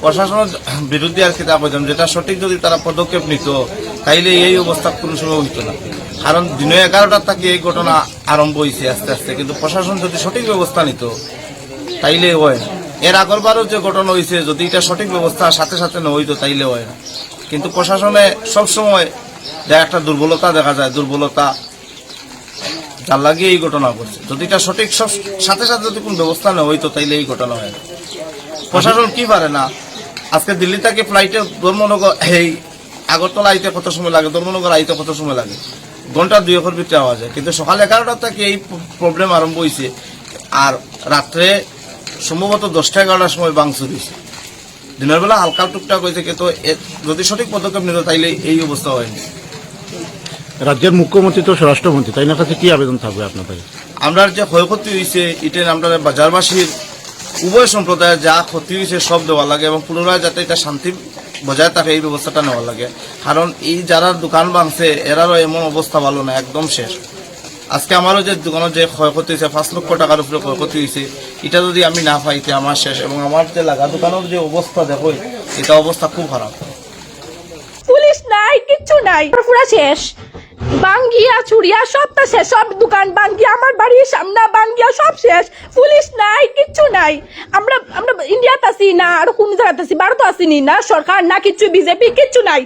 প্রশাসনের বিরুদ্ধে আর কি তা যেটা সঠিক যদি তারা পদক্ষেপ নিত, তাইলে এই অবস্থা কোনো সময় হইতো না। কারণ দিনে এগারোটার থেকে এই ঘটনা আরম্ভ হয়েছে আস্তে আস্তে, কিন্তু প্রশাসন যদি সঠিক ব্যবস্থা নিত, তাইলে হয় এর আগরবারও যে ঘটনা হয়েছে যদি এটা সঠিক ব্যবস্থা সাথে সাথে না হইতো, তাইলে হয় না। কিন্তু প্রশাসনে সবসময় একটা দুর্বলতা দেখা যায়, দুর্বলতা যার লাগিয়ে এই ঘটনা ঘটছে। যদি এটা সঠিক সব সাথে সাথে যদি কোন ব্যবস্থা না হইতো, তাইলে এই ঘটনা হয় প্রশাসন কি পারে না? আজকে দিল্লি থেকে ফ্লাইটে ধর্মনগর এই আগরতলা আইতে কত সময় লাগে? ধর্মনগর আইতে কত সময় লাগে? ঘণ্টা দুই একের ভিতরে আওয়া যায়। কিন্তু সকাল এগারোটা থেকে এই প্রবলেম আরম্ভ হয়েছে আর রাত্রে সম্ভবত দশটা এগারোটার সময় বাংসুর হয়েছে দিনের বেলা হালকা টুকটাক হয়েছে কিন্তু যদি সঠিক পদক্ষেপ নিত তাইলে এই অবস্থা হয়নি রাজ্যের মুখ্যমন্ত্রী তো স্বরাষ্ট্রমন্ত্রী তাই না কাছে কি আবেদন থাকবে আপনাদের আমরা যে ক্ষয়ক্ষতি হয়েছে এটা আমরা বাজারবাসীর উভয় সম্প্রদায়ের যা ক্ষতি হয়েছে সব দেওয়া লাগে এবং পুনরায় যাতে এটা শান্তি বজায় থাকে এই ব্যবস্থাটা নেওয়া লাগে। কারণ এই যারা দোকান ভাঙছে, এরারও এমন অবস্থা ভালো না, একদম শেষ। আজকে আমারও যে দোকানের যে ক্ষয়ক্ষতি হয়েছে, পাঁচ লক্ষ টাকার উপরে ক্ষয়ক্ষতি হয়েছে, এটা যদি আমি না পাইতে আমার শেষ। এবং আমার যে লাগা দোকানের যে অবস্থা দেখো, এটা অবস্থা খুব খারাপ। পুলিশ নাই, কিচ্ছু নাই। পুরা শেষ। বাঙ্গিয়া, চুরিয়া, সবটা শেষ। সব দোকান বাঙ্গিয়া আমার বাড়ির সব শেষ। পুলিশ নাই, কিচ্ছু নাই। আমরা আমরা ইন্ডিয়াতে আছি না, আর কোন জায়গাতে আছি, ভারত আসিনি না, সরকার না, কিচ্ছু, বিজেপি, কিচ্ছু নাই।